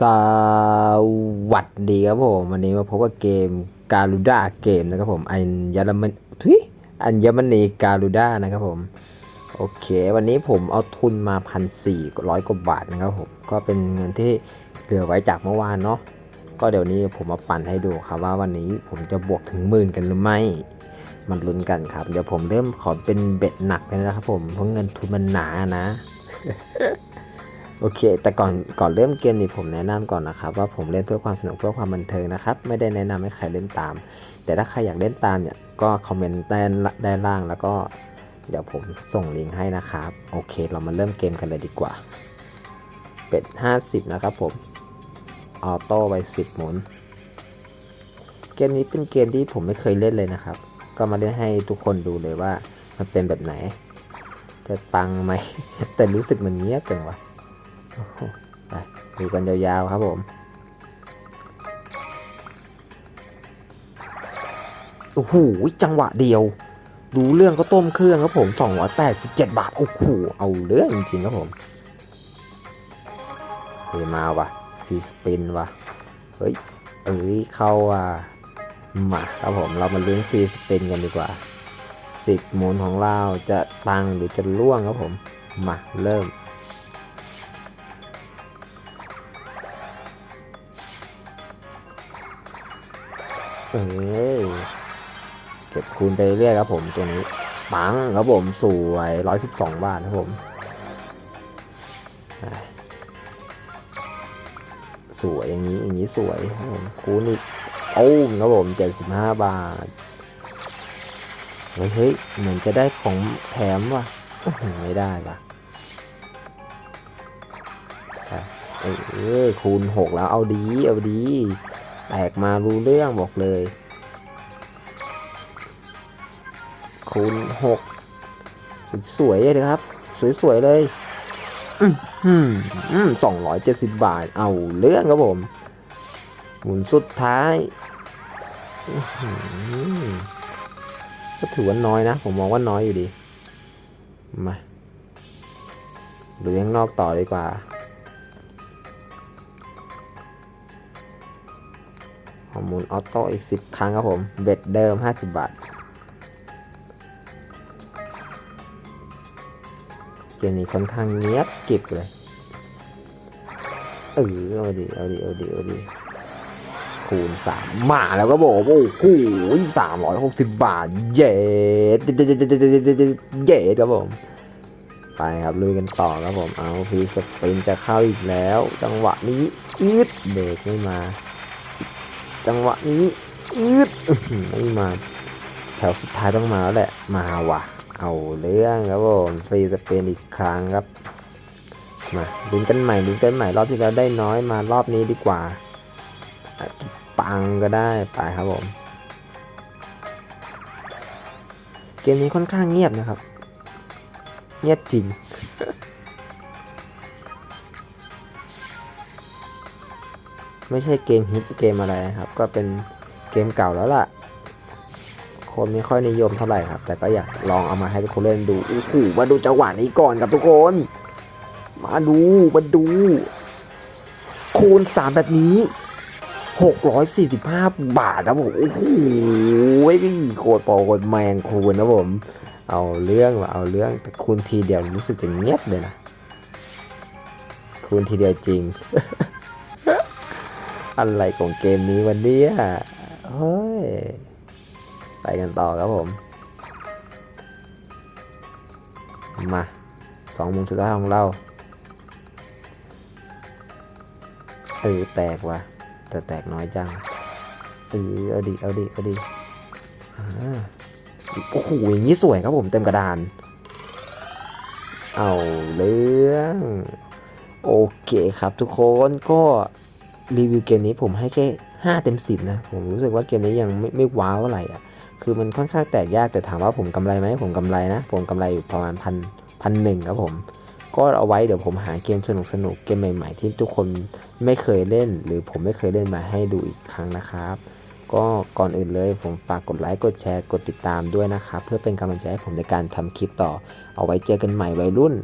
สวัสดีครับผมวันนี้มาพบกับเกมการูด้าเกมนะครับผมอัญญมณีทุยอัญมณีการูด้านะครับผมโอเค วันนี้ผมเอาทุนมาพันสี่ร้อยกว่าบาทนะครับผมก็เป็นเงินที่เหลือไว้จากเมื่อวานเนาะก็เดี๋ยวนี้ผมมาปั่นให้ดูครับว่าวันนี้ผมจะบวกถึงหมื่นกันหรือไม่ มันลุ้นกันครับ เดี๋ยวผมเริ่มขอเป็นเบ็ดหนักเลยนะครับผมเพราะเงินทุนมันหนานะ โอเค แต่ก่อนก่อนเริ่มเกมนี้ผมแนะนำก่อนนะครับ ว่าผมเล่นเพื่อความสนุกเพื่อความบันเทิงนะครับ ไม่ได้แนะนำให้ใครเล่นตาม แต่ถ้าใครอยากเล่นตามเนี่ยก็คอมเมนต์ด้านด้านล่างแล้วก็เดี๋ยวผมส่งลิงก์ให้นะครับ โอเค เรามาเริ่มเกมกันเลยดีกว่า เป็ด 50 นะครับผม ออโต้ไป 10 หมุน เกมนี้เป็นเกมที่ผมไม่เคยเล่นเลยนะครับ ก็มาเล่นให้ทุกคนดูเลยว่ามันเป็นแบบไหน จะปังไหม แต่รู้สึกมันเงียบจังวะ ไปดูกันยาวๆครับผมโอ้โหจังหวะเดียวดูเรื่องก็ต้มเครื่องครับผม 287 บาท โอ้โห เอาเรื่องจริงๆครับผมเฮ้ยมาว่ะฟรีสปินว่ะเฮ้ย เอ้ย เข้าว่ะมาครับผมเรามาลุ้นฟรีสปินกันดีกว่า 10หมุนของเราจะปังหรือจะล่วงครับผม มา เริ่ม เออเก็บคูณไปเรื่อยครับผมตัวนี้ปังครับผมสวย112บาทครับผมสวยอย่างนี้อย่างนี้สวยครับผมคูณอีกโอ้มครับผม75บาทเฮ้ยเฮ้ยเหมือนจะได้ของแถมว่ะไม่ได้ว่ะอะเออคูณ6แล้วเอาดีเอาดี แตกมารู้เรื่องบอกเลย คูณหกสวยๆเลยครับ สวยๆเลยอืมสองร้อยเจ็ดสิบบาท เอาเรื่องครับผม หมุนสุดท้าย ก็ถือว่าน้อยนะ ผมมองว่าน้อยอยู่ดี มาดูข้างนอกต่อดีกว่า ฮอร์โมนออโต้อีก 10 ครั้งครับผม เบ็ดเดิม 50 บาท เกมนี้ค่อนข้างเงียบกิบเลย เออเอาดิเอาดิเอาดิเอาดิคูณสามมาแล้วก็บอกว่าโอ้โหสามร้อยหกสิบบาทเย็ดเย็ดเย็ดเย็ดเย็ดเย็ดเย็ดครับผม ไปครับลุยกันต่อครับผม เอาฟีสปรินจะเข้าอีกแล้ว จังหวะนี้ อืดเบรกไม่มา จังหวะนี้อืดไม่มา แถวสุดท้ายต้องมาแล้วแหละ มาว่ะ เอาเรื่องครับผมฟรีสเปนอีกครั้งครับ มาลุ้นกันใหม่ลุ้นกันใหม่รอบที่แล้วได้น้อยมารอบนี้ดีกว่า ปังก็ได้ไปครับผม เกมนี้ค่อนข้างเงียบนะครับ เงียบจริง ไม่ใช่เกมฮิตเกมอะไรนะครับ ก็เป็นเกมเก่าแล้วล่ะ คนไม่ค่อยนิยมเท่าไหร่ครับ แต่ก็อยากลองเอามาให้ทุกคนเล่นดูโอ้โหมาดูจังหวะนี้ก่อนครับทุกคน มาดูมาดู คูณ 3 แบบนี้ 645 บาทครับผมโอ้โหโคตรปรโคตรแมงคูณนะผม เอาเรื่องว่ะเอาเรื่องแต่คูณทีเดียวรู้สึกจะเงียบเลยนะคูณทีเดียวจริง อะไรของเกมนี้วันนี้เฮ้ย ไปกันต่อครับผม มาสองมุมสุดท้ายของเราเออแตกว่ะ แต่แตกน้อยจังเออเอาดิเอาดิเอาดิอ่าโอ้โหอย่างนี้สวยครับผมเต็มกระดาน เอาเรื่องโอเคครับทุกคนก็ รีวิวเกมนี้ผมให้แค่ 5 เต็ม 10 นะ ผมรู้สึกว่าเกมนี้ยังไม่ไม่ว้าวอะไรอะ คือมันค่อนข้างแตกยากแต่ถามว่าผมกำไรไหมผมกำไรนะ ผมกำไรอยู่ประมาณพันพันหนึ่งครับผม ก็เอาไว้เดี๋ยวผมหาเกมสนุกสนุกเกมใหม่ ๆ ที่ทุกคนไม่เคยเล่น หรือผมไม่เคยเล่นมาให้ดูอีกครั้งนะครับ ก็ก่อนอื่นเลยผมฝากกดไลค์กดแชร์กดติดตามด้วยนะครับเพื่อเป็นกำลังใจให้ผมในการทำคลิปต่อ เอาไว้เจอกันใหม่วัยรุ่น